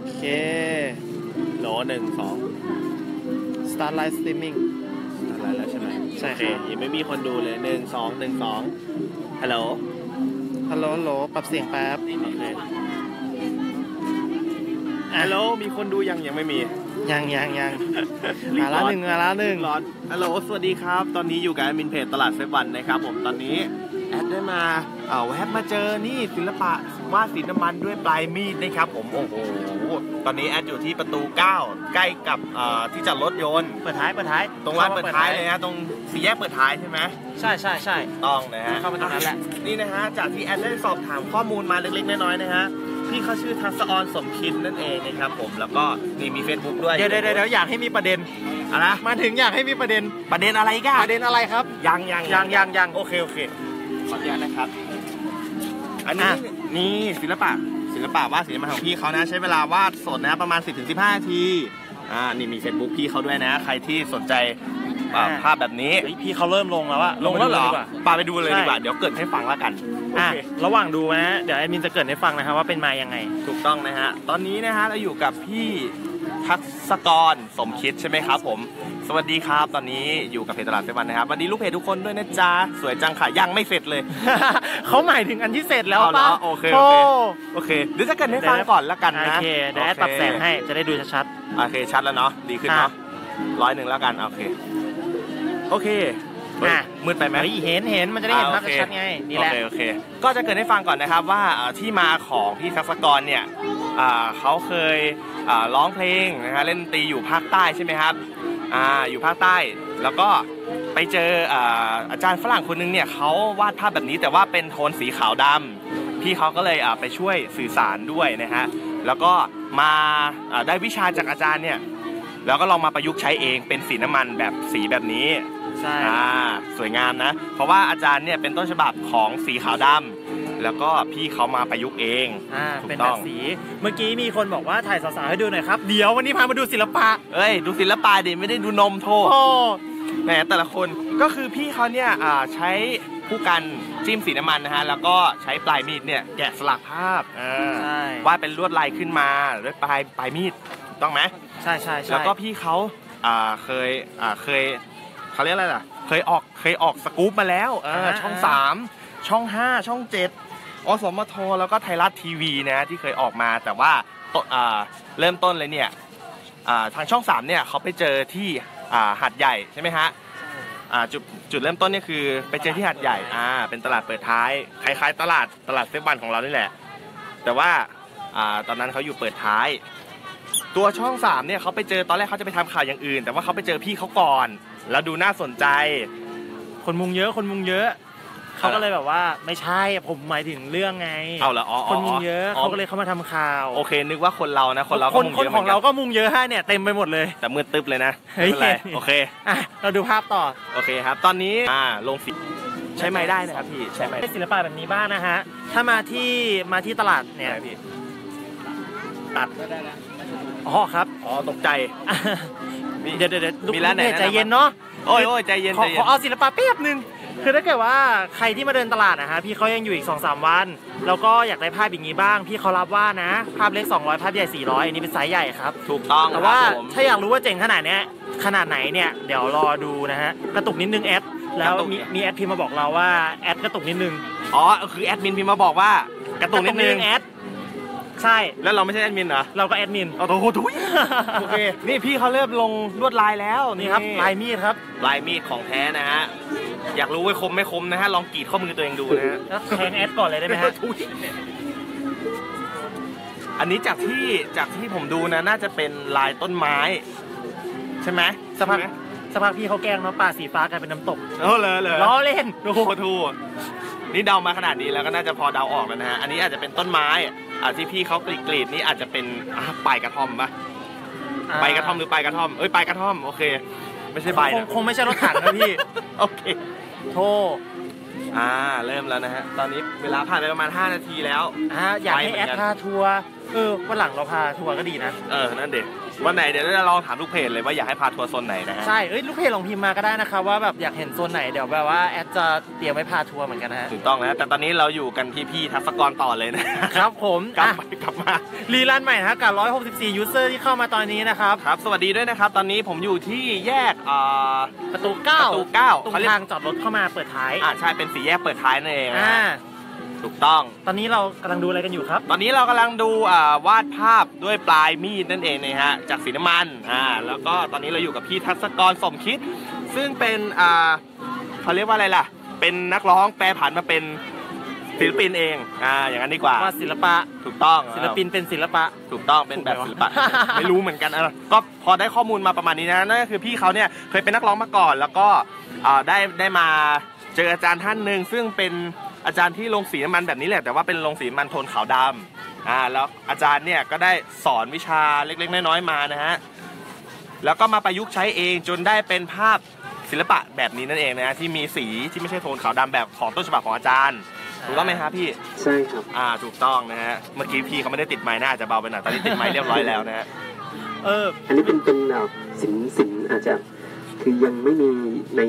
โอเคโหลหนึ่งสอง Start Live Streaming อะไรแล้วใช่ไหมใช่โอเคครับ ยังไม่มีคนดูเลยหนึ่งสองหนึ่งสองฮัลโหลฮัลโหลฮัลโหลปรับเสียงแป๊บ โอเคฮัลโหลมีคนดูยังยังไม่มียังยังยังรีบมาละร้อนหนึ่งมาละหนึ่งร้อนฮัลโหลสวัสดีครับ ตอนนี้อยู่กับแอดมินเพจตลาดเซฟวันนะครับผมตอนนี้ แอดได้มาเอ่อแวบมาเจอนี่ศิลปะวาดสีน้ำมันด้วยปลายมีดนะครับผมโอ้โหตอนนี้แอดอยู่ที่ประตู 9 ใกล้กับเอ่อที่จอดรถยนต์เปิดท้ายเปิดท้าย ตรงร้านเปิดท้ายเลยนะตรงสี่แยกเปิดท้ายใช่ไหมใช่ใช่ใช่ต้องนะฮะเข้าไปตรงนั้นแหละนี่นะฮะจากที่แอดได้สอบถามข้อมูลมาเล็กๆน้อยๆนะฮะพี่เขาชื่อทัศออนสมคิดนั่นเองนะครับผมแล้วก็นี่มี Facebook ด้วยเดี๋ยวเดี๋ยวเดี๋ยวอยากให้มีประเด็นอะไรนะมาถึงอยากให้มีประเด็นประเด็นอะไรกันประเด็นอะไรครับยังยังยังยังยังโอเคโอเคข ออนุญาตนะครับ อันนี้อะนี่ศิลปะศิลปะวาดศิลปะของพี่เขานะใช้เวลาวาดสดนะประมาณ 10-15นาทีอ่านี่มี Facebook พี่เขาด้วยนะ ใครที่สนใจอ่าภาพแบบนี้ เฮ้ยพี่เขาเริ่มลงแล้วอะลงแล้วเหรอามาดูดีกว่าปาไปดูเลยใช่ดีกว่า เดี๋ยวเกริดให้ฟังแล้วกันโออะเคระหว่างดูนะ เดี๋ยวแอดมินจะเกริดให้ฟังนะครับว่าเป็นมายังไง ถูกต้องนะฮะ ตอนนี้นะฮะเราอยู่กับพี่ทักษกรสมคิดใช่ไหมครับผม สวัสดีครับ ตอนนี้อยู่กับเพจตลาดเซวันนะครับสวัสดีลูกเพจทุกคนด้วยนะจ๊ะ สวยจังค่ะยังไม่เสร็จเลย เขาหมายถึงอันที่เสร็จแล้วเอาเหรป่ะอโอเคโอเคโอเคเดี๋ยวจะเกริดให้ฟังก่อนแล้วกันโอนะเคเดี๋ยวแอดปรับแสงให้จะได้ดูชัด โอเคชัดแล้วเนาะดีขึ้นเนาะร้อยหนึ่งแล้วกันโอเคโอเคเฮ้ยอะ มืดไปไหมๆเฮ้ยเห็นเห็นมันจะได้เห็นภาพอ่าโอเคชัดๆไงนี่แหละ โอเคโอเค ก็จะเกริดให้ฟังก่อนนะครับว่าเอ่อที่มาของพี่ทักษกรเนี่ยอ่าเขาเคยอ่าร้องเพลงนะฮะเล่นดนตรีอยู่ภาคใต้ใช่ไหมครับ อ่าอยู่ภาคใต้ แล้วก็ไปเจออ่าอาจารย์ฝรั่งคนนึงเนี่ยเขาวาดภาพแบบนี้แต่ว่าเป็นโทนสีขาวดำพี่เขาก็เลยอ่าไปช่วยสื่อสารด้วยนะฮะแล้วก็มาอ่าได้วิชาจากอาจารย์เนี่ยแล้วก็ลองมาประยุกต์ใช้เองเป็นสีน้ำมันแบบสีแบบนี้ ใช่ อ่าสวยงามนะ เพราะว่าอาจารย์เนี่ยเป็นต้นฉบับของสีขาวดำ แล้วก็พี่เขามาประยุกต์เองอ่าถูกเป็นต้แบองบสีเมื่อกี้มีคนบอกว่าถ่ายสาวๆให้ดูหน่อยครับ เดี๋ยววันนี้พามาดูศิลปะ เอ้ย ดูศิลปะดิไม่ได้ดูนมโทษ โอ้ แหมแต่ละคนก็คือพี่เขาเนี่ยอ่าใช้ผู้กันจิ้มสีน้ำมันนะฮะ แล้วก็ใช้ปลายมีดเนี่ยแกะสลักภาพอ่าใช่ วาดเป็นลวดลายขึ้นมาด้วยปลายปลายมีดถูกต้องไหมใช่ใช่ใช่แล้วก็พี่เขาอ่าเคยอ่าเคยเขาเรียกอะไรล่ะ เคยออกเคยออกสกู๊ปมาแล้วเออช่อง3ช่อง 5 ช่อง 7 อสมทแล้วก็ไทยรัฐทีวีนะที่เคยออกมาแต่ว่าเริ่มต้นเลยเนี่ยทางช่อง3เนี่ยเขาไปเจอที่อ่าหัดใหญ่ใช่ไหมฮะจุดจุดเริ่มต้นเนี่ยคือไปเจอที่หัดใหญ่อ่าเป็นตลาดเปิดท้ายคล้ายๆ ตลาดตลาดเซฟวันของเรานี่แหละ แต่ว่าอ่าตอนนั้นเขาอยู่เปิดท้าย ตัวช่องสามเนี่ยเขาไปเจอตอนแรกเขาจะไปทำข่าวอย่างอื่น แต่ว่าเขาไปเจอพี่เขาก่อน แล้วดูน่าสนใจ คนมุงเยอะคนมุงเยอะ เขาก็เลยแบบว่าไม่ใช่ผมหมายถึงเรื่องไงเอาเหรออ๋อคนมุงเยอะเขาก็เลยเข้ามาทำข่าวโอเค นึกว่าคนเรานะคนเราคก็นมุงคนเยอะของเราก็มุงเยอะฮะเนี่ยเต็มไปหมดเลย แต่มืดตึ๊บเลยนะเฮ้ไม่ยเป็นไรโอเคอะเราดูภาพต่อโอเคครับ ตอนนี้อ่าลงสีใช้ไม้ได้นะครับพี่ใช้ไม้เป็นศิลปะแบบนี้บ้างนะฮะถ้ามาที่มาที่ตลาดเนี่ยได้พี่ตัดอ๋อครับอ๋อตกใจมีเดี๋ยวเดี๋ยวเดี๋ยวลูกมีร้านไหนเพจใจแนะนำเย็นเนาะ โอ้ยโอ้ยใจเย็นขอใจขเย็อนเอาศิลปะแป๊บนึง คือถ้าเกิดว่าใครที่มาเดินตลาดนะฮะพี่เขายังอยู่อีก2อสวัน แล้วก็อยากได้ภาพอย่างนี้บ้าง พี่เขารับว่านะ ภาพเล็ก 200 ภาพใหญ่ 400 อันนี้เป็นไซส์ใหญ่ครับ ถูกต้องแต่ว่าครับผม ถ้าอยากรู้ว่าเจ๋งขนาดเนี้ยขนาดไหนเนี่ย เดี๋ยวรอดูนะฮะ กระตุกนิดนึงแอด แล้วกระตุกมีมีแอดพิมพ์มาบอกเราว่าแอดกระตุกนิดนึงอ๋อ คือแอดมินพิมพ์มาบอกว่ากระตุกนิดนึง แอด ใช่ แล้วเราไม่ใช่แอดมินเหรอเราก็แอดมินเอาโอ้โหทุยโอเค นี่พี่เขาเริ่มลงลวดลายแล้วนี่ครับลายมีดครับลายมีดของแท้นะฮะอยากรู้ว่าคมไม่คมนะฮะลองกรีดข้อมือตัวเองดูนะฮะแล้วแทงแอดก่อนเลยได้ไหมฮะทุยอันนี้จากที่จากที่ผมดูนะน่าจะเป็นลายต้นไม้ ใช่ไหมสักพักใช่ไหมสักพักพี่เขาแกล้งเนาะป่าสีฟ้ากลายเป็นน้ำตกเออเลยเลยล้อเล่นโอ้โหทูนี่เดามาขนาดนี้แล้วก็น่าจะพอเดาออกแล้วนะฮะอันนี้อาจจะเป็นต้นไม้ อ่าที่พี่เขากรีดกรีดนี่อาจจะเป็นอ่าปลายกระท่อมปะใบกระท่อมหรือปลายกระท่อมเอ้ยปลายกระท่อมโอเค ไม่ใช่ใบคงนะคงไม่ใช่รถถังนะพี่ โอเค โทรอ่าเริ่มแล้วนะฮะตอนนี้เวลาผ่านไปประมาณ 5 นาทีแล้วอ่าอยากให้ไปเหมืแออนดกันพาทัวร์เออวันหลังเราพาทัวร์ก็ดีนะ เออนั่นเด็ก วันไหนเดี๋ยวจะลองถามลูกเพจเลยว่าอยากให้พาทัวร์โซนไหนนะฮะใช่เอ้ยลูกเพจลองพิมพ์มาก็ได้นะครับว่าแบบอยากเห็นโซนไหนเดี๋ยวแบบว่าแอดจะเตรียมไว้พาทัวร์เหมือนกันนะฮะถูกต้องนะแต่ตอนนี้เราอยู่กันที่พี่ทัศกรต่อเลยนะครับผมกลับอะไปกลับมารีลันใหม่นะฮะกับ 164 ยูเซอร์ที่เข้ามาตอนนี้นะครับครับ สวัสดีด้วยนะครับ ตอนนี้ผมอยู่ที่แยกอ่าประตู9ประตูเก้าตรงเขาเรียกทางจอดรถเข้ามาเปิดท้ายอ่าใช่เป็นสี่แยกเปิดท้ายนั่นเองนะอ่าฮะ ถูกต้อง ตอนนี้เรากำลังดูอะไรกันอยู่ครับ ตอนนี้เรากำลังดูอ่าวาดภาพด้วยปลายมีดนั่นเองนะฮะจากสีน้ำมันอ่าแล้วก็ตอนนี้เราอยู่กับพี่ทัศกรสมคิด ซึ่งเป็นอ่าเขาเรียกว่าอะไรล่ะ เป็นนักร้องแปลผันมาเป็นศิลปินเองอ่าอย่างนั้นดีกว่าว่าศิลปะถูกต้องศิลปินเป็นศิลปะ ถูกต้องเป็นแบบศิลปะ ไม่รู้เหมือนกันอะก็พอได้ข้อมูลมาประมาณนี้นะนั่นก็คือพี่เขาเนี่ยเคยเป็นนักร้องมาก่อน แล้วก็อ่าได้ได้มาเจออาจารย์ท่านหนึ่งซึ่งเป็น อาจารย์ที่ลงสีน้ำมันแบบนี้แหละแต่ว่าเป็นลงสีน้ำมันโทนขาวดำอ่าแล้วอาจารย์เนี่ยก็ได้สอนวิชาเล็กๆน้อยๆมานะฮะแล้วก็มาประยุกต์ใช้เองจนได้เป็นภาพศิลปะแบบนี้นั่นเองนะฮะที่มีสีที่ไม่ใช่โทนขาวดำแบบของต้นฉบับของอาจารย์ถูกต้องไหมครับพี่ ใช่ครับ อ่าถูกต้องนะฮะเมื่อกี้พี่เขาไม่ได้ติดไม้น่าจะเบาไปหน่อยตอนนี้ติดไม้เรียบร้อยแล้วนะฮะเอออันนี้เป็นเป็นเอ่อสินสินอาจจะคือยังไม่มีใน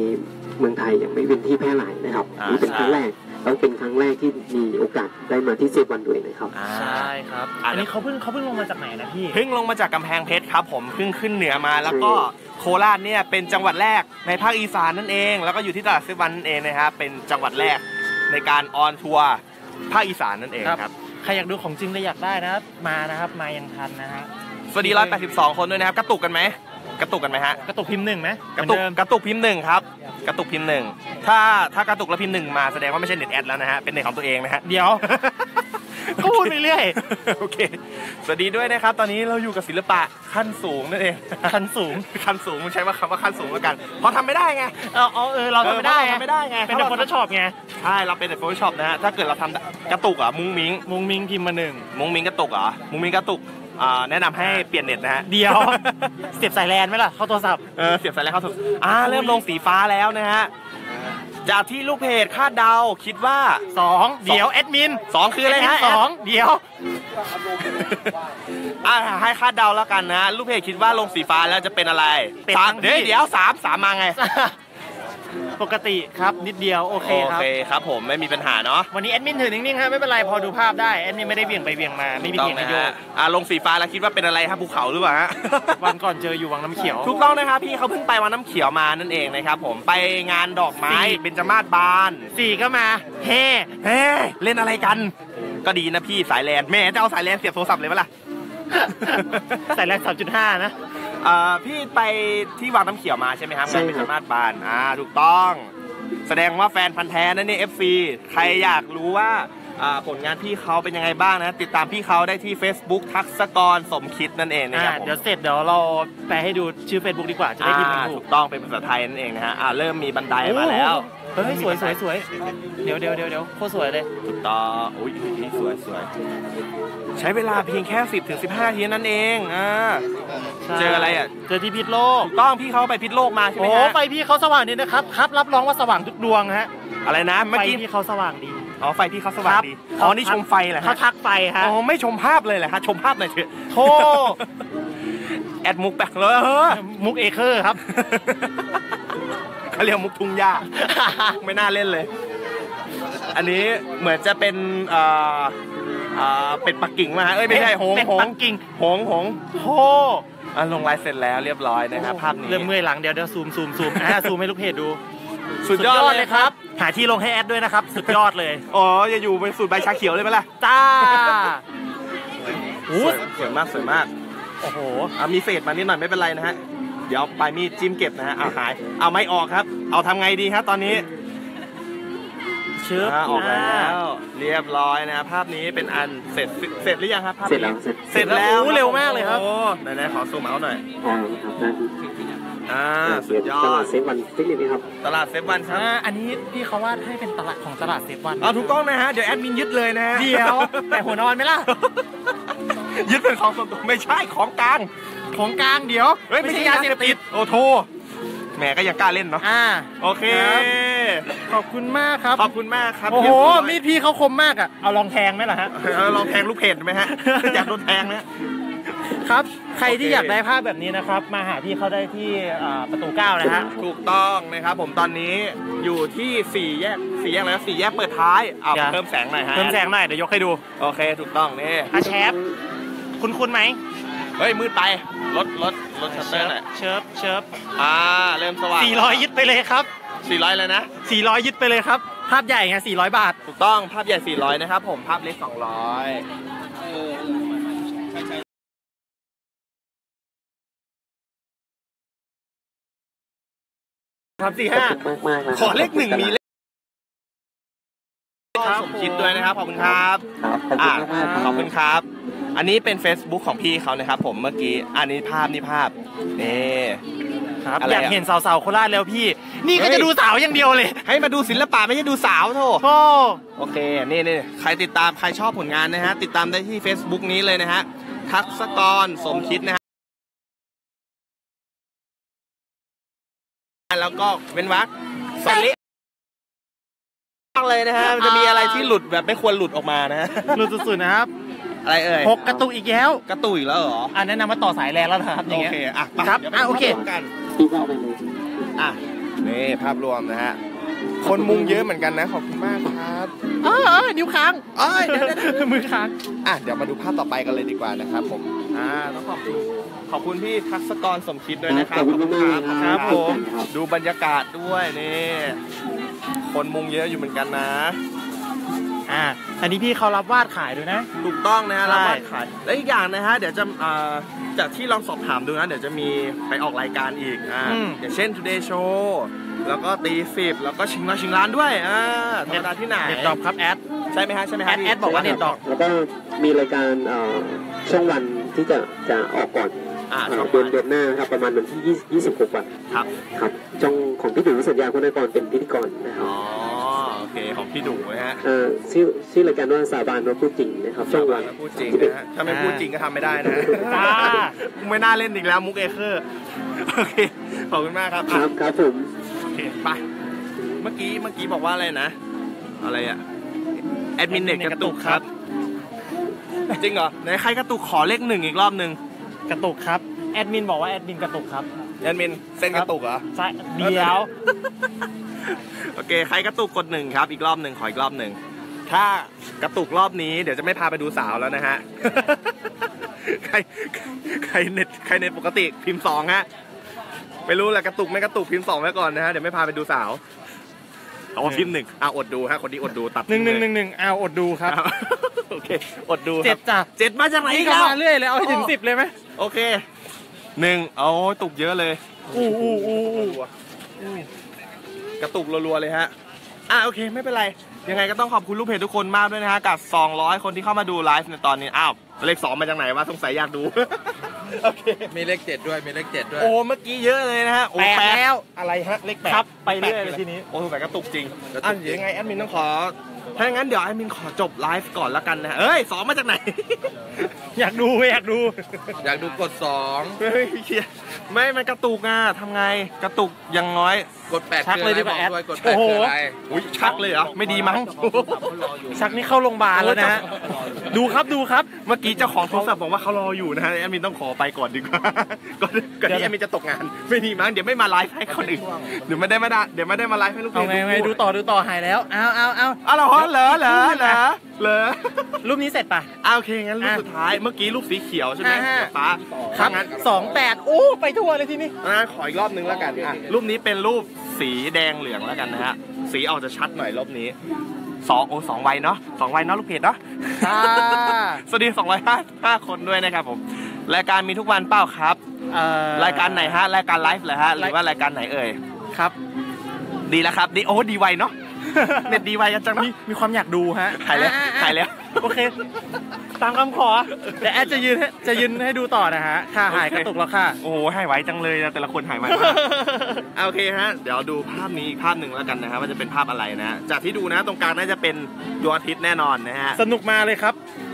เมืองไทยยังไม่เป็นที่แพร่หลายนะครับอ่านี่เป็นใช่ครั้งแรก แล้วเป็นครั้งแรกที่มีโอกาสได้มาที่เซฟวันด้วยนะครับอ่าใช่ครับอะอันนี้เขาเพิ่งเขาเพิ่งลงมาจากไหนนะพี่ เพิ่งลงมาจากกำแพงเพชรครับ ผมเพิ่งขึ้นเหนือมา แล้วก็โคราชเนี่ยเป็นจังหวัดแรกในภาคอีสานนั่นเอง แล้วก็อยู่ที่ตลาดเซฟวันนั่นเองนะครับเป็นจังหวัดแรกในการออนทัวร์ภาคอีสานนั่นเองครับใครอยากดูของจริงเลยอยากได้นะครับมานะครับมายังทันนะฮะสวัสดี182 คนด้วยนะครับกระตุกกันไหม กระตุกกันไหมฮะกระตุกพิมพ์หนึ่งไหมกระตุกเหมือนเดิมกระตุกพิมพ์หนึ่งครับ กระตุกพิมพ์หนึ่งถ้าถ้ากระตุกแล้วพิมพ์หนึ่งมาแสดงว่าไม่ใช่เน็ตแอดแล้วนะฮะเป็นเน็ตของตัวเองนะฮะเดี๋ยวก็พูดไปเรื่อยโอเค สวัสดีด้วยนะครับ ตอนนี้เราอยู่กับศิลปะขั้นสูงนั่นเองคันสูงขั้นสูงมันใช้ว่าคำว่าขั้นสูงแล้วกันเพราะทำไม่ได้ไงเออเอาเออเราทำไม่ได้เออเราทำไม่ได้ไงเป็นแต่คนที่ชอบไงใช่เราเป็นแต่ Photoshop นะฮะถ้าเกิดเราทำกระตุกอะมุ้งมิ้งมุงมิงพิมพ์มาหนึ่งมุ้งมิ้งกระตุกเหรอมุ้งมิ้งกระตุกอ่า แนะนำให้เปลี่ยนเน็ตนะฮะ เดี๋ยว เสียบสายแลนไหมล่ะ เข้าโทรศัพท์ เออเสียบสายแล้วเข้าสุดอ่าเริ่มลงสีฟ้าแล้วนะฮะ จากที่ลูกเพจคาดเดาคิดว่าสองเดี๋ยวแอดมินสองคืออะไรฮะแดมินสองเดี๋ยว อ่าให้คาดเดาแล้วกันนะ ลูกเพจคิดว่าลงสีฟ้าแล้วจะเป็นอะไรเป็นสามทั้งที่เดี๋ยวเดี๋ยวสามสามมาไง ปกติครับนิดเดียวโอเคโอครับ เคครับผมไม่มีปัญหาเนาะวันนี้แอดมินถือนิ่งๆครับไม่เป็นไรพอดูภาพได้แอดมินไม่ได้เบี่ยงไปเบี่ยงมาไม่มีต้องเบี่ยงนะนโยฮะกอ่าลงสีฟ้าแล้วคิดว่าเป็นอะไรครับภูเขาหรือเปล่าฮะ วันก่อนเจออยู่วังน้ำเขียว ถูกต้องนะครับพี่เขาเพิ่งไปวันน้ำเขียวมานั่นเองนะครับผมไปงานดอกไม้สี่ เบญจมาศบานสี่ก็มาเฮ้เฮ้เล่นอะไรกัน ก็ดีนะพี่สายแลนแม่จะเอาสายแลนเสียบโทรศัพท์เลยปะล่ะ ใส่แรงสามจุดห้านะ อ่าพี่ไปที่วังน้ำเขียวมาใช่ไหมครับใช่งานครับเบญจมาศบานอ่าถูกต้อง แสดงว่าแฟนพันธ์แท้นั่นนี่ FC ใครอยากรู้ว่าอ่าผลงานพี่เขาเป็นยังไงบ้างนะ ติดตามพี่เขาได้ที่ Facebook ทักษกรสมคิดนั่นเองนะอ่าครับผม เดี๋ยวเสร็จเดี๋ยวเราแปลให้ดูชื่อ Facebook ดีกว่าจะได้พิมพ์กันอ่าถูถูกกต้องเป็นภาษาไทยนั่นเองนะฮะอ่าเริ่มมีบันไดมาแล้ว เฮ้ยสวยสวยสวยเดี๋ยวเดี๋ยวเดี๋ยวเดี๋ยวโคตรสวยเลย ถูกต้องอุ้ยนี่สวยสวย ใช้เวลาเพียงแค่ 10ถึง15นาทีนั่นเองอ่า เจออะไรอะ เจอที่พิษโลกถูกต้องพี่เขาไปพิษโลกมาใช่ไหมโอ้ฮะไฟพี่เขาสว่างดีนะครับครับ รับรองว่าสว่างทุกดวงฮะอะไรนะไฟเมื่อกี้พี่เขาสว่างดีอ๋อไฟพี่เขาสว่างครับดีอ๋อนี่ชมไฟเหรอเขาฮะทักไฟฮะอ๋อไม่ชมภาพเลยเหรอฮะชมภาพหน่อยเถอะโธ่แอดมุกแปลกเลยเออมุกเอเคอร์ครับ เขาเรียกมุกทุ่งหญ้า ไม่น่าเล่นเลย อันนี้เหมือนจะเป็นเอ่อเอ่อเป็ดปักกิ่งมาฮะเอ้ยไม่ใช่หงส์เป็ดหปังกส์กิ่ง หงส์หงส์โธ่ อะลงลายเสร็จแล้วเรียบร้อยนะครับ ภาพนี้ เริ่มเมื่อยหลังเดี๋ยวเดี๋ยวซูมซูมซูมอ่าซูมให้ลูกเพจดูสุดยอดเลยครับ หาที่ลงให้แอดด้วยนะครับ สุดยอดเลย อ๋อจะอยู่เป็นสูตรใบชาเขียวเลยไหมล่ะจ้าสวยสวยมากสวยมาก โอ้โหอะมีเศษมานิดหน่อยไม่เป็นไรนะฮะ เดี๋ยวปลายมีดจิ้มเก็บนะฮะเอาหาย เอาไม่ออกครับ เอาทำไงดีครับตอนนี้เชื้ออะออกแล้วเรียบร้อยนะภาพนี้เป็นอันเสร็จเสร็จหรือยังครับภาพเสร็จนี้แล้วเสร็จเสร็จแล้วโอ้เร็วมากเลยครับโอ้ไหนๆขอซูมเอาหน่อยอ่าครับนั่นอ่าสุเดี๋ยวดยอตลาดดเซฟวันสักนิดนึงครับตลาดเซฟวันครับอ่าอันนี้พี่เขาวาดให้เป็นตลาดของตลาดเซฟวันเอาถูกต้องนะฮะเดี๋ยวแอดมินยึดเลยนะฮะเดี๋ยวแต่หัวนอนไหมล่ะยึดเป็นของส่วนตัวไม่ใช่ของกลางของกลางเดี๋ยวเฮ้ยไม่ใช่ยาเสพติดโอ้โท แหมก็ยังกล้าเล่นเนาะอ่าโอเค ครับขอบคุณมากครับ ขอบคุณมากครับโอ้โหเรียบร้อยมีดพี่เขาคมมากอะ เอาลองแทงไหมล่ะฮะเออลองแทงลูกเพจไหมฮะอยากโดนแทงนะ ครับ ใครที่โอเค อยากได้ภาพแบบนี้นะครับ มาหาพี่เขาได้ที่อ่าประตูเก้านะฮะ ถูกต้องนะครับผมตอนนี้อยู่ที่สี่แยกสี่แยกแล้วสี่แยกเปิดท้ายเอาอย่า เพิ่มแสงหน่อยฮะเพิ่มแสงหน่อย เดี๋ยวยกให้ดูโอเค ถูกต้องนี่อาแชป คุณคุณไหม เฮ้ย มืดไปลดลดลดชัตเตอร์หน่อยเชิฟเชิฟอ่า เริ่มสว่างสี่ร้อยยึดไปเลยครับสี่ร้อยเลยนะสี่ร้อยยึดไปเลยครับ ภาพใหญ่ไงสี่ร้อยบาท ถูกต้อง ภาพใหญ่ 400 นะครับผม ภาพเล็ก 200ครับสี่ห้ามากมากๆนะขอเลขหนึ่งมีเลขครับสมคิดด้วยนะครับ ขอบคุณครับครับขอบอ่าคุณมากๆขอบคุณครับ อันนี้เป็น Facebook ของพี่เขานะครับผมเมื่อกี้ อันนี้ภาพนี่ภาพนี่ ครับอะไรอยากอะเห็นสาวๆโคราชแล้วพี่ นี่ก็เฮ้ย จะดูสาวอย่างเดียวเลยให้มาดูศิลปะไม่ใช่ดูสาวโธ่โอ้โอเคนี่นี่ใครติดตามใครชอบผลงานนะฮะติดตามได้ที่ Facebook นี้เลยนะฮะทักษกรสมคิดนะฮะแล้วก็เว้นวรรคสลิมากเลยนะฮะมันจะมีอะไรที่หลุดแบบไม่ควรหลุดออกมานะฮะ หลุดสุดๆนะครับ อะไรเอ่ยหกกระตุกอีกแล้ว กระตุยแล้วเหรออันแนะนำมาต่อสายแรงแล้วนะครับอย่างโอเงี้ย เคอะไปครับดี๋ยวไปอะโอเคดูภาพรวมกันพี่ก็เอาไปเลยอะนี่ภาพรวมนะฮะคนมุงเยอะเหมือนกันนะขอบคุณมากครับเออเออนิ้วค้างเอ้ยเดี๋ยวเดี๋ยวเดี๋ยวมือค้าง อะเดี๋ยวมาดูภาพต่อไปกันเลยดีกว่านะครับผมอ่าต้องขอบคุณขอบคุณพี่ทักษกรสมคิดด้วยนะครับขอบคุณมากๆครับผมครับดูบรรยากาศด้วยนี่คนมุงเยอะอยู่เหมือนกันนะ อ่าอันนี้พี่เขารับวาดขายด้วยนะ ถูกต้องนะฮะใช่รับมาขาย และอีกอย่างนะฮะเดี๋ยวจะอ่าจากที่ลองสอบถามดูนะ เดี๋ยวจะมีไปออกรายการอีกอ่าอย่างเช่น Today Show แล้วก็ตีสิบแล้วก็ชิงร้านชิงร้านด้วยอ่าธรรมดาที่ไหน เน็ตดรอปครับแอด ใช่ไหมฮะใช่ไหมแอฮะดพี่แอดบอกว่าเน็ตดรอป แล้วก็มีรายการเอ่อช่องวันที่จะจะออกก่อนอ่าเอ่ช่อองเดือนวันเดือนหน้าครับประมาณวันที่20 26วันครับ ครับช่องของพี่ดูสัญญาคุณนกรเป็นพิธีกรนะครับ อ๋อโอ เคของพี่ดูนะฮะเอ่อชื่อชื่อรายการว่าสาบานว่าพูดจริงนะครับช่องวันพูดจริงนะฮะถ้าไม่พูดจริงก็ทำไม่ได้นะฮะจ้าไม่น่าเล่นอีกแล้วมุกเอเคอร์โอเคขอบคุณมากครับคอะรับครับผมโอเคไปเมื่อกี้เมื่อกี้บอกว่าอะไรนะ อะไรอะแอดมินเน็ตกระตุกครับ จริงเหรอไหนใครกระตุกขอเลขหนึ่งอีกรอบหนึ่งกระตุกครับแอดมินบอกว่าแอดมินกระตุกครับแอดมินเส้นกระตุกเหรอใช่เดี๋ยว โอเค ใครกระตุกกดหนึ่งครับ อีกรอบหนึ่งขออีกรอบหนึ่ง ถ้ากระตุกรอบนี้เดี๋ยวจะไม่พาไปดูสาวแล้วนะฮะ ใครใครเน็ตใครเน็ตปกติพิมพ์สองฮะ ไม่รู้แหละกระตุกไม่กระตุกพิมพ์สองไว้ก่อนนะฮะ เดี๋ยวไม่พาไปดูสาวเอาว่าพิมพ์หนึ่งอะอดดูฮะ คนนี้อดดูตัดหนึ่งหนึ่งหนึ่งหนึ่งเอาอดดูครับครับโอเค อดดูคเจ็รัดบจ้ะเจ็ดมาจากไหนนี่อีกก็แล้วมาเรื่อยเลย เอาให้ถึงสิบเลยไหมโอเคหนึ่งเอาตุกเยอะเลยอู้อู้อู้อู้ กระตุกรัวๆเลยฮะอะโอเคไม่เป็นไร ยังไงก็ต้องขอบคุณลูกเพจทุกคนมากด้วยนะฮะกับ 200 คนที่เข้ามาดูไลฟ์ในตอนนี้อ้าวเลข2มาจากไหนวะสงสัยอยากดู โอเค มีเลขเจ็ดด้วย มีเลขเจ็ดด้วย โอ้ เมื่อกี้เยอะเลยนะฮะโอ้แปดแล้ว อะไรฮะ เลขแปดครับ ไปเรื่อยแปดเลยทีนี้ โอ้สงสัยกระตุกจริงกระตุกอะจริงเดี๋ยวยังไงแอดมินต้องขอ ถ้าอย่างนั้นเดี๋ยวแอดมินขอจบไลฟ์ก่อนละกันนะฮะเอ้ยสองมาจากไหน อยากดูอยากดูอยากดูกดสองเฮ้ยเหี้ยไม่ มันกระตุกอะทำไง กระตุกอยังน้อย กดแปดชักคือเลยอะไรดีกบอว่ากแอดด้วยกดแปโอ้ดโห คืออะไรอุ้ยชักเลยเหรอ ไม่ดีมั้งชักนี่เข้าโรงพยาบาลแล้วนะฮะดูครับดูครับ เมื่อกี้เจ้าของโทรศัพท์บอกว่าเขารออยู่นะฮะแอดมินต้องขอไปก่อนดีกว่า ก่อนก่อนที่เดี๋ยวแอดมินจะตกงาน ไม่ดีมั้งเดี๋ยวไม่มาไลฟ์ให้คนอื่น เดี๋ยวไม่ได้มาได้เดี๋ยวไม่ได้มาไลฟ์ให้ลูกเพเอาจไงไงดูต่อดูต่อหายแล้วเอาเอาเอาอ้าวเหรอเหรอเหรอเหรอเหรอรูปนี้เสร็จปะอ่าโอเคงั้นรูปอะสุดท้ายเมื่อกี้รูปสีเขียวใช่ไหมอ่าเขียวฟ้าครับงั้นสองแปดโอ้ไปทั่วเลยที่นี่งั้นขออีกรอบนึงแล้วกันอะรูปนี้เป็นรูปสีแดงเหลืองแล้วกันนะฮะสีออกจะชัดหน่อยรอบนี้สองโอ้สองวัยเนาะสองวัยเนาะลูกเพจเนาะอ่าสวัสดี205คนด้วยนะครับผมรายการมีทุกวันเป้าครับเอ่อรายการไหนฮะรายการไลฟ์เหรอฮะหรือว่ารายการไหนเอ่ยครับ ดีแล้วครับดีโอ้ดีไวเนาะ เน็ตดีไวกันจังเนาะมีมีความอยากดูฮะถ่ายแล้วอ่อ่ถ่ายแล้ว โอเค ตามคำขอ แต่แอดจะยืนให้จะยืนให้ดูต่อนะฮะ ค่ะหายกระตุกแล้วค่ะ โอ้โหหายไวจังเลยนะแต่ละคนหายไวมากอะโอเคฮะ เดี๋ยวดูภาพนี้อีกภาพหนึ่งแล้วกันนะครับว่าจะเป็นภาพอะไรนะ จากที่ดูนะตรงกลางน่าจะเป็นดวงอาทิตย์แน่นอนนะฮะ สนุกมาเลยครับ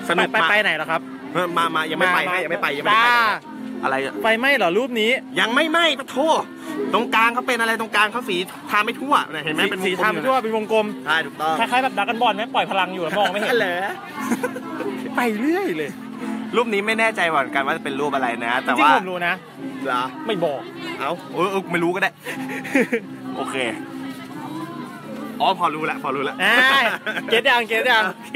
สนุกไปมาไปไหนเหรอครับเออมา มา ยังไม่ไปให้ยังไม่ไปยังไม่ได้ไปจ้า อะไรอะไฟไหม้เหรอรูปนี้ ยังไม่ไหม้ปะโทตรงกลางเขาเป็นอะไรตรงกลางเขาสีทาไม่ทั่วเนี่ยเห็นไหมเป็นวงสีกลทำทั่วเป็นวงกลมใช่ถูกต้องคล้ายๆแบบดักกันบอลไหมปล่อยพลังอยู่แล้วมองไม่เห็นเหรอไปเรื่อยเลย รูปนี้ไม่แน่ใจเหมือนกันว่าจะเป็นรูปอะไรนะจแต่ริงว่าๆผมรู้นะเหรอไม่บอก เอาเออเออไม่รู้ก็ได้ โอเคอ๋อพอรู้ละพอรู้ละอ่าเก็ตยังเก็ตยังโอเค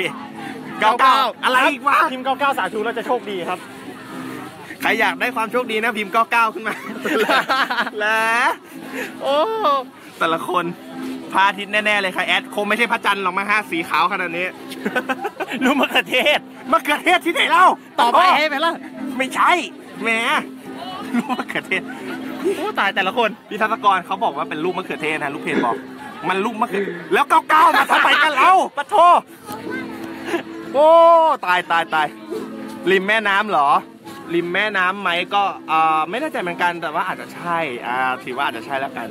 เก้าเก้าอะไรอีกวะพิมพ์เก้าเก้าสาธุเราจะโชคดีครับใครอยากได้ความโชคดีนะพิมพ์เก้าเก้าขึ้นมา แล้วโอ้แต่ละคนพระอาทิตย์แน่ ๆ เลยค่ะแอด คงไม่ใช่พระจันทร์หรอกมั้งฮะสีขาวขนาดนี้ รู้มะเขือเทศมะเขือเทศที่ไหนเล่าต่อไปให้ไหมล่ะไม่ใช่แหมลูกมะเขือเทศโอ้ตายแต่ละคนพี่ทัศกรเขาบอกว่าเป็นลูกมะเขือเทศนะลูกเพจบอก มันลูกมะเขือแล้วเก้าเก้ามาทำไมกันเล่าปะโทโอ้ตายตายตายริมแม่น้ำเหรอ ริมแม่น้ำไหมก็เอ่อไม่แน่ใจเหมือนกันแต่ว่าอาจจะใช่อ่าถือว่าอาจจะใช่แล้วกัน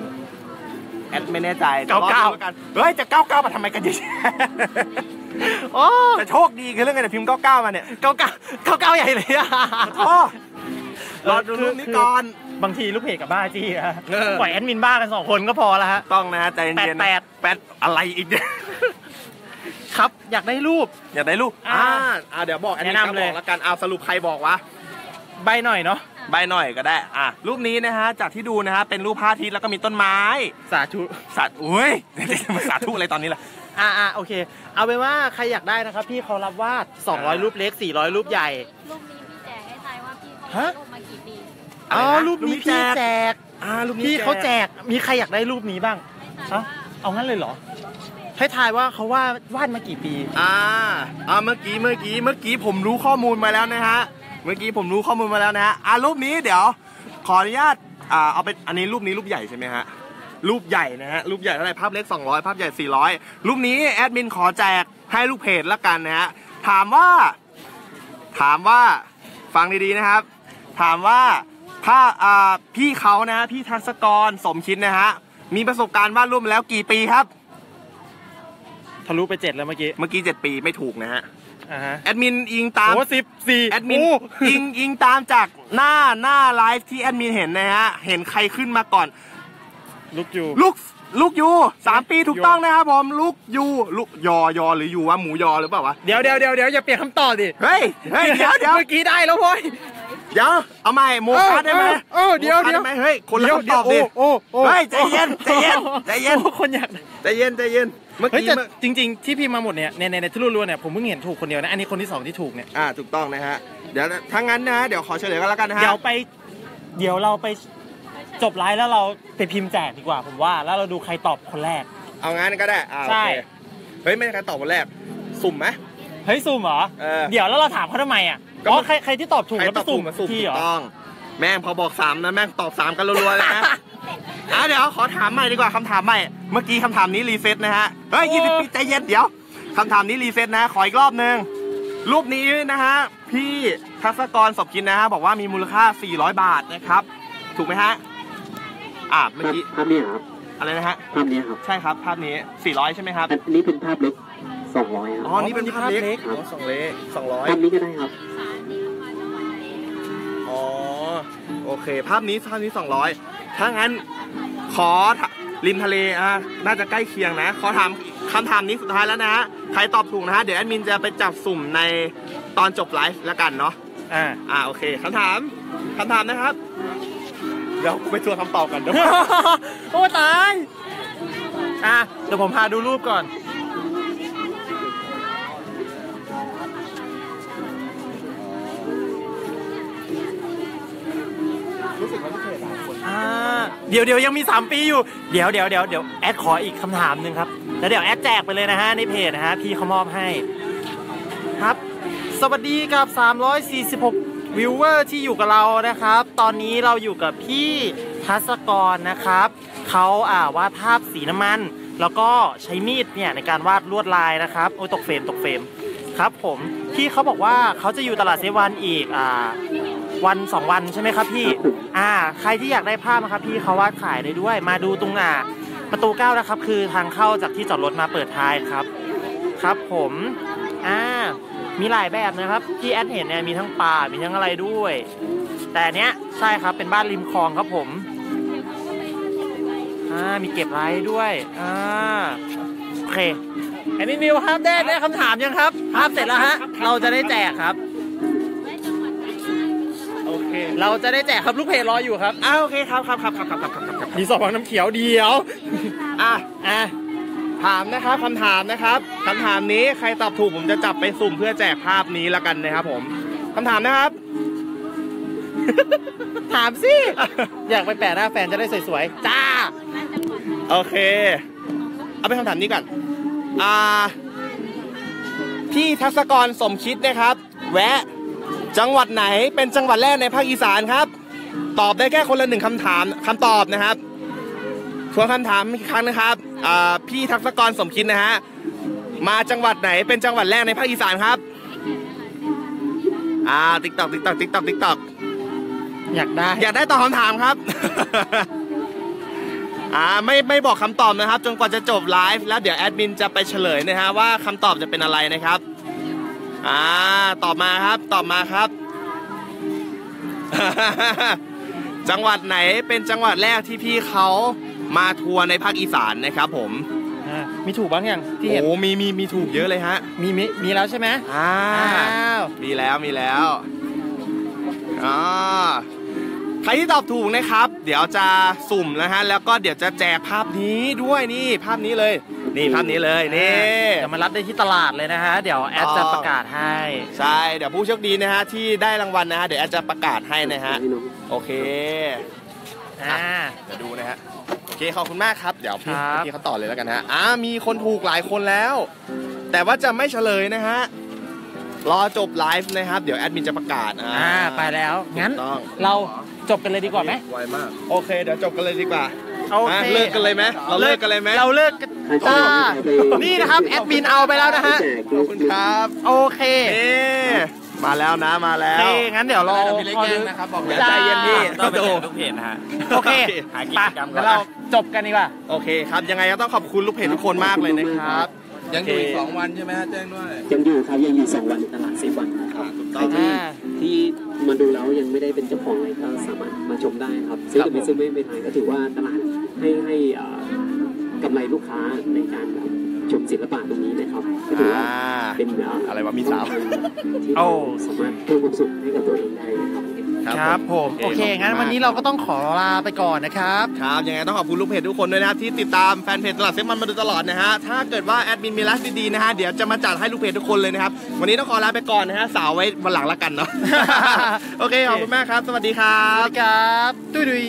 แอดไม่แน่ใจแต่รอดูเก้าเก้าแล้วกันเฮ้ยจะเก้าเก้ามาทำไมกันเยอะแยะโอ้แต่โชคดีคือเรื่องไงเนี่ยพิมพ์เก้าเก้ามาเนี่ยเก้าเก้าเก้าเก้าใหญ่เลยอะ โอ้รอดูรูปนี้ก่อน บางทีลูกเพจกับบ้าจี้อะเออ ปล่อยแอดมินบ้ากันสองคนก็พอแล้วฮะ ต้องนะใจเย็นๆแปนะดแปดอะไรอีกเนี่ย ครับ อยากได้รูป อยากได้รูปอ่าอ่าเดี๋ยวบอกอันนี้แนะนำเลย บอกแล้วกันเอาสรุปใครบอกวะ ใบหน่อยเนาะใบหน่อยก็ได้อะรูปนี้นะฮะจากที่ดูนะฮะเป็นรูปพระอาทิตย์แล้วก็มีต้นไม้สาธุสัตว์อุ้ยมาสาธุอะไรตอนนี้ล่ะอ่าอ่าโอเค เอาเป็นว่าใครอยากได้นะครับพี่เขารับวาด 200 รูปเล็ก 400 รูปใหญ่รูปนี้มีแจกให้ทายว่าพี่เขาฮะรูปมากี่ปีอะไรอ๋อนะรูปนี้รูปนี้พี่แจกแจกอ่ารูปนี้พี่เขาแจกมีใครอยากได้รูปนี้บ้างให้ทายฮะว่าเอางั้นเลยเหรอให้ทายว่าเขาวาดวาดมากี่ปี อ่าอ่าเมื่อกี้เมื่อกี้เมื่อกี้ผมรู้ข้อมูลมาแล้วนะฮะ เมื่อกี้ผมรู้ข้อมูลมาแล้วนะฮะอ่ารูปนี้เดี๋ยว ขออนุญาตอ่าเอาเป็นอันนี้รูปนี้รูปใหญ่ใช่ไหมฮะรูปใหญ่นะฮะรูปใหญ่เท่าไหร่ภาพเล็ก 200 ภาพใหญ่ 400 รูปนี้แอดมินขอแจกให้ลูกเพจละกันนะฮะถามว่า ถามว่าฟังดีๆนะครับ ถามว่าถ้าอ่าพี่เขานะฮะพี่ทัศกรสมคิดนะฮะมีประสบการณ์วาดรูปมาแล้วกี่ปีครับ ทะลุไปเจ็ดแล้วเมื่อกี้ เมื่อกี้ 7 ปีไม่ถูกนะฮะอ่าฮะแอดมินอิงตามโอ้สิบสี่แอดมินอิงอิงตามจากหน้าหน้าไลฟ์ที่แอดมินเห็นนะฮะเห็นใครขึ้นมาก่อนลุกอยู่ลูกลูกยูสามปีถูกต้องนะครับผมลูกยูลูกยอยอหรือยูว่าหมูยอหรือเปล่าวะเดี๋ยวเดี๋ยวเดี๋ยวเดี๋ยวอย่าเปลี่ยนคำตอบดิเฮ้ยเฮ้ยเดี๋ยวเดี๋ยวเมื่อกี้ได้แล้วเว้ยเดี๋ยวเอาใหม่โมคะได้ไหมเออเออเดี๋ยวโมคะเดี๋ยวไหมเฮ้ยคนละคำตอบดิโอ้โอ้เฮ้ยใจเย็นใจเย็นใจเย็นโอ้คนอยากได้ใจเย็นใจเย็น เมื่อเฮ้ยกี้แต่เมื่อจริง ๆ ที่พี่มาหมดเนี่ยในในในที่รัวๆเนี่ยผมเพิ่งเห็นถูกคนเดียวนะ อันนี้คนที่สองที่ถูกเนี่ย อ่าถูกต้องนะฮะ เดี๋ยวถ้างั้นนะเดี๋ยวขอเฉลยกันแล้วกันนะฮะ เดี๋ยวไป เดี๋ยวเราไปจบไลฟ์แล้วเราไปพิมพ์แจกดีกว่าผมว่า แล้วเราดูใครตอบคนแรก เอางั้นก็ได้อ่าโอใช่ เคเฮ้ย ไม่ใช่ใครตอบคนแรก สุ่มไหม เฮ้ยซูมเหรอ เออเดี๋ยวแล้วเราถามเขาทำไมอะก็ อ๋อใครใครที่ตอบถูกใครแล้วตไปอบสุ่ถูมกมาสุ่มพี่ถูเหรกอ ต้อง แม่งพอบอกสามนะ แม่งตอบสามกันรัวๆเลยนะ อะเดี๋ยวขอถามใหม่ดีกว่าคำถามใหม่ เมื่อกี้คำถามนี้รีเซ็ตนะฮะ เฮ้ยยี่สิบปีใจเย็นเดี๋ยวคำถามนี้รีเซ็ตนะ ขออีกรอบหนึ่งรูปนี้นะฮะ พี่ทัศกรสบกินนะฮะ บอกว่ามีมูลค่า 400 บาทนะครับ ถูกไหมฮะ อะเมื่อภาพกี้ภาพนี้ครับ อะไรนะฮะ ภาพนี้ครับ ใช่ครับภาพนี้ 400 ใช่ไหมครับ อันนี้เป็นภาพเล็กสองร้อยคอ๋รับอนี่เป็นภาพเล็กครับอ๋อสองเล็กสองร้อยภาพนี้ก็ได้ครับ อ๋อ โอเค ภาพนี้ภาพนี้ 200 ถ้างั้นขอถริมทะเลอะน่าจะใกล้เคียงนะ ขอถามคำถามนี้สุดท้ายแล้วนะฮะ ใครตอบถูกนะฮะ เดี๋ยวแอดมินจะไปจับสุ่มในตอนจบไลฟ์แล้วกันเนาะ อ่า อ่า โอเคคำถามคำถามนะครับ เดี๋ยวไปทวนคำตอบกันเดี๋ยว โอ้ตาย อะ เดี๋ยวผมพาดูรูปก่อน เดี๋ยวเดี๋ยวยังมี 3 ปีอยู่ เดี๋ยวเดี๋ยวเดี๋ยวเดี๋ยวแอดขออีกคำถามหนึ่งครับ แล้วเดี๋ยวแอดแจกไปเลยนะฮะในเพจนะฮะพี่เขามอบให้ ครับ สวัสดีกับ 346 วิวเวอร์ที่อยู่กับเรานะครับ ตอนนี้เราอยู่กับพี่ทัศกรนะครับ เขาอ่าวาดภาพสีน้ำมัน แล้วก็ใช้มีดเนี่ยในการวาดลวดลายนะครับ โอ้ยตกเฟรมตกเฟรม ครับผม พี่เขาบอกว่าเขาจะอยู่ตลาดเซวันอีกอ่า วันสองวันใช่ไหมครับพี่ อ่า ใครที่อยากได้ภาพนะครับพี่เขาวาดขายได้ด้วย มาดูตรงอ่าประตูเก้านะครับ คือทางเข้าจากที่จอดรถมาเปิดท้ายครับ ครับผม อ่า มีหลายแบบนะครับ ที่แอดเห็นเนี่ยมีทั้งป่า มีทั้งอะไรด้วย แต่อันเนี้ยใช่ครับ เป็นบ้านริมคลองครับผม อ่า มีเก็บไว้ด้วย อ่า โอเคอันนี้นิวครับได้ได้คำถามยังครับ ภาพเสร็จแล้วฮะ เราจะได้แจกครับ เราจะได้แจกครับลูกเพจรออยู่ครับอ้าวโอเคครับครับครับครับครับครับครับครับมีสองน้ำเขียวเดียวอะอะถามนะครับคำถามนะครับคำถามนี้ใครตอบถูกผมจะจับไปสุ่มเพื่อแจกภาพนี้แล้วกันนะครับผมคำถามนะครับ ถามสิ อยากไปแปะหน้าแฟนจะได้สวยๆ จ้า โอเค เอาเป็นคำถามนี้ก่อน อ่า พี่ทัศกรสมคิดนะครับ แวะ จังหวัดไหนเป็นจังหวัดแรกในภาคอีสานครับ ตอบได้แค่คนละหนึ่งคำถามคำตอบนะครับทวนคำถามอีกครั้งนะครับอ่าพี่ทัศกรสมคิดนะฮะมาจังหวัดไหนเป็นจังหวัดแรกในภาคอีสานครับอ่าติ๊กตอกติ๊กตอกติ๊กตอกติ๊กตอกอยากได้อยากได้ตอบคำถามครับอ่าไม่ไม่บอกคำตอบนะครับ จนกว่าจะจบไลฟ์แล้วเดี๋ยวแอดมินจะไปเฉลยนะฮะว่าคำตอบจะเป็นอะไรนะครับ อ่าตอบมาครับตอบมาครับ จังหวัดไหนเป็นจังหวัดแรกที่พี่เขามาทัวร์ในภาคอีสานนะครับ ผมอะมีถูกบ้างยังที่เห็นโอ้มีมีมีถูกเยอะเลยฮะมีมีมีแล้วใช่ไหมอ่าอ้าวมีแล้วมีแล้วอ่าใครที่ตอบถูกนะครับ เดี๋ยวจะสุ่มนะฮะแล้วก็เดี๋ยวจะแจกภาพนี้ด้วยนี่ภาพนี้เลย นี่ภาพนี้เลยนี่จะมารับได้ที่ตลาดเลยนะฮะ เดี๋ยวแอดจะประกาศให้ ใช่ เดี๋ยวผู้โชคดีนะฮะที่ได้รางวัลนะฮะเดี๋ยวแอดจะประกาศให้นะฮะพี่น้องโอเคอ่าเดี๋ยวดูนะฮะ โอเคขอบคุณมากครับ เดี๋ยวพี่ครับพี่เขาต่อเลยแล้วกันฮะ อ่ามีคนถูกหลายคนแล้ว แต่ว่าจะไม่เฉลยนะฮะรอจบไลฟ์นะครับ เดี๋ยวแอดมินจะประกาศอ่าอ่าไปแล้ว งั้นถูกต้องเราจบกันเลยดีกว่าไหมไวมาก โอเค เดี๋ยวจบกันเลยดีกว่า โอเคอะเลิกกันเลยไหมเราเลิกกันเลยไหมเราเลิกกันใครจะจ้าเอาไปนี่นะครับแอดมินเอาไปแล้วนะฮะแจกขอบคุณครับโอเคเอ๊มาแล้วนะมาแล้โอว เคงั้นเดี๋ยวเราพี่เล็กแย่งนะครับบอกเลยจ้าใจเย็นพี่ต้องไปแจกทุกเพจนะฮะ โอเคหากิไปจกรรมก่อนแล้วเราจบกันดีกว่า โอเคครับ ยังไงก็ต้องขอบคุณลูกเพจทุกคนมากเลยนะครับ ยังอยู่อีกโอเคสองวันใช่ไหมฮะแจ้งด้วย ยังอยู่ครับยังอยู่สองวันตลาดสิบวันนะครับถูกใคต้รองที่อ่า ที่มาดูแล้วยังไม่ได้เป็นเจ้าของอะไรก็สามารถมาชมได้ครับซื้อหรือไม่ซื้อไม่เป็นไรก็ถือว่าตลาด ให้ให้เอ่อกำไรลูกค้าในการแบบชมศิลปะตรงนี้นะครับก็ถือว่าอ่าเป็นเอะไรวะมีสาวที่โอ้เราสามารถเพิ่มความสุขให้กับตัวเองได้นะครับ ครับผมโอเคงั้นวันนี้เราก็ต้องขอลาไปก่อนนะครับครับยังไงต้องขอบคุณลูกเพจทุกคนด้วยนะครับที่ติดตามแฟนเพจตลาดเซ็กมันมาโดยตลอดนะฮะถ้าเกิดว่าแอดมินมีไลฟ์ดีๆนะฮะเดี๋ยวจะมาจัดให้ลูกเพจทุกคนเลยนะครับวันนี้ต้องขอลาไปก่อนนะฮะสาวไว้วันหลังละกันเนาะโอเคขอบคุณมากครับ สวัสดีครัสวับสดีครับดุยดุย